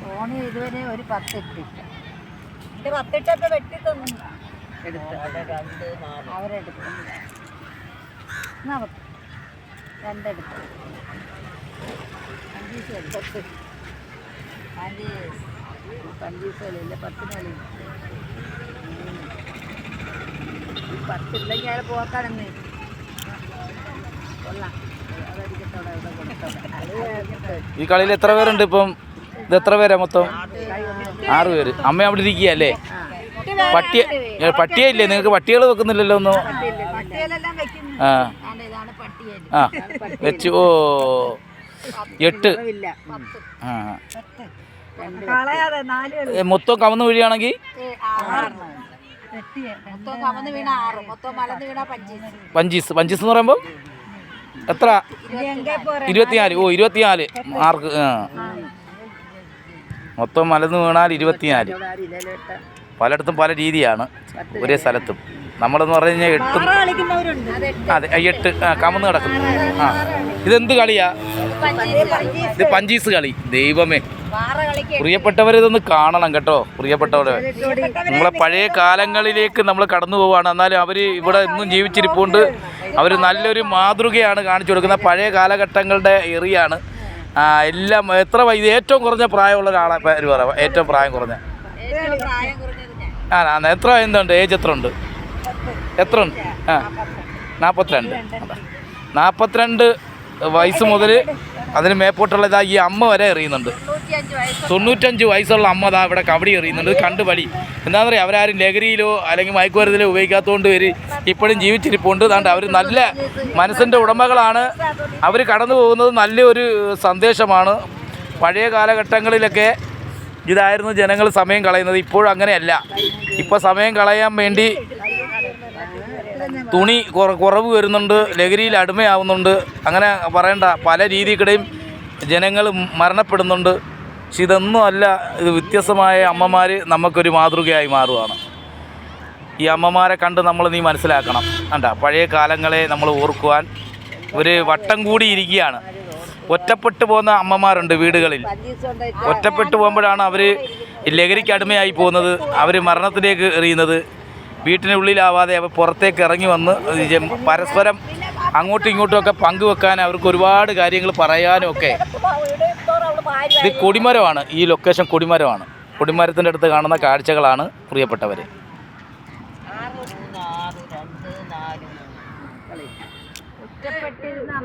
മോണി ഇതുവരെ ഒരു പത്തിട്ടില്ല. ഇത് പത്തിട്ടൊക്കെ വെട്ടി തന്നു എടുത്ത്. അവരെടുത്ത് എന്നാ പത്ത്? രണ്ടെടുത്ത്. പത്ത്. പത്തിന് പത്തില്ലെങ്കിൽ അയാൾ പോക്കാണെന്ന്. കൊള്ളാം. ഈ കളിയിൽ എത്ര പേരുണ്ട് ഇപ്പം? ഇത് എത്ര പേരാ മൊത്തം? ആറ് പേര്. അമ്മ അവിടെ ഇരിക്കുകയല്ലേ പട്ടിയ പട്ടിയ ഇല്ലേ നിങ്ങൾക്ക് പട്ടികൾ വെക്കുന്നില്ലല്ലോ ഒന്നും? ആ. ആ വെച്ച്. ഓ എട്ട്. ആ. മൊത്തം കവന്ന് വീഴുകയാണെങ്കിൽ? പഞ്ചീസ്. പഞ്ചീസ്. എന്ന് പറയുമ്പോൾ എത്ര? ഇരുപത്തിനാല്. ഓ ഇരുപത്തിനാല്. മാർക്ക് മൊത്തം മലന്ന് വീണാൽ ഇരുപത്തിനാല്. പലയിടത്തും പല രീതിയാണ്. ഒരേ സ്ഥലത്തും. നമ്മളെന്ന് പറഞ്ഞു കഴിഞ്ഞാൽ എട്ടും അതെ എട്ട്. ആ കമന്ന് കിടക്കുന്നു. ആ. ഇതെന്ത് കളിയാ? ഇത് പഞ്ചീസ് കളി. ദൈവമേ. പ്രിയപ്പെട്ടവരിതൊന്ന് കാണണം കേട്ടോ. പ്രിയപ്പെട്ടവരെ. നമ്മളെ പഴയ കാലങ്ങളിലേക്ക് നമ്മൾ കടന്നു പോവാണ് എന്നാലും അവർ ഇവിടെ ഇന്നും ജീവിച്ചിരിപ്പുണ്ട്. അവർ നല്ലൊരു മാതൃകയാണ് കാണിച്ചു കൊടുക്കുന്നത്. പഴയ കാലഘട്ടങ്ങളുടെ എറിയാണ്. എല്ലാം എത്ര ഇത് ഏറ്റവും കുറഞ്ഞ പ്രായമുള്ള ഒരാളെ പേര് പറയാം ഏറ്റവും പ്രായം കുറഞ്ഞ. ആ എത്ര എന്തുണ്ട്? ഏജ് എത്ര ഉണ്ട്? എത്ര ഉണ്ട്? ആ നാൽപ്പത്തിരണ്ട് നാൽപ്പത്തിരണ്ട് വയസ്സ് മുതൽ അതിന് മേപ്പോട്ടുള്ള ഇതാ ഈ അമ്മ വരെ എറിയുന്നുണ്ട്. തൊണ്ണൂറ്റഞ്ച് വയസ്സുള്ള അമ്മ ദാ ഇവിടെ കബഡി എറിയുന്നുണ്ട്. കണ്ട് പടി. എന്താണെന്ന് പറയുക അവരാരും ലഹരിയിലോ അല്ലെങ്കിൽ മയക്കുമരുന്നിലോ ഉപയോഗിക്കാത്തതുകൊണ്ട് വര് ഇപ്പോഴും ജീവിച്ചിരിപ്പുണ്ട്. അതുകൊണ്ട് അവർ നല്ല മനസ്സിന്റെ ഉടമകളാണ്. അവർ കടന്നു പോകുന്നത് നല്ലൊരു സന്ദേശമാണ്. പഴയ കാലഘട്ടങ്ങളിലൊക്കെ ഇതായിരുന്നു ജനങ്ങൾ സമയം കളയുന്നത്. ഇപ്പോഴും അങ്ങനെയല്ല. ഇപ്പോൾ സമയം കളയാൻ വേണ്ടി തുണി കുറ- കുറവ് വരുന്നുണ്ട്. ലഹരിയിൽ അടിമയാവുന്നുണ്ട്. അങ്ങനെ പറയേണ്ട. പല രീതിക്കിടയും ജനങ്ങൾ മരണപ്പെടുന്നുണ്ട്. പക്ഷെ ഇതൊന്നും അല്ല ഇത് വ്യത്യസ്തമായ അമ്മമാർ നമുക്കൊരു മാതൃകയായി മാറുകയാണ് ഈ അമ്മമാരെ കണ്ട് നമ്മൾ നീ മനസ്സിലാക്കണം. കണ്ട പഴയ കാലങ്ങളെ നമ്മൾ ഓർക്കുവാൻ ഒരു വട്ടം കൂടി ഇരിക്കുകയാണ്. ഒറ്റപ്പെട്ടു പോകുന്ന അമ്മമാരുണ്ട് വീടുകളിൽ. ഒറ്റപ്പെട്ടു പോകുമ്പോഴാണ് അവർ ലഹരിക്ക് അടിമയായി പോകുന്നത് അവർ മരണത്തിലേക്ക് എറിയുന്നത്. വീട്ടിനുള്ളിലാവാതെ അവർ പുറത്തേക്ക് ഇറങ്ങി വന്ന് പരസ്പരം അങ്ങോട്ടും ഇങ്ങോട്ടും ഒക്കെ പങ്കുവെക്കാൻ അവർക്ക് ഒരുപാട് കാര്യങ്ങൾ പറയാനും ഒക്കെ. ഇത് കൊടിമരമാണ്. ഈ ലൊക്കേഷൻ കൊടിമരമാണ്. കൊടിമരത്തിന്റെ അടുത്ത് കാണുന്ന കാഴ്ചകളാണ് പ്രിയപ്പെട്ടവർ ഒറ്റപ്പെട്ടിരുന്ന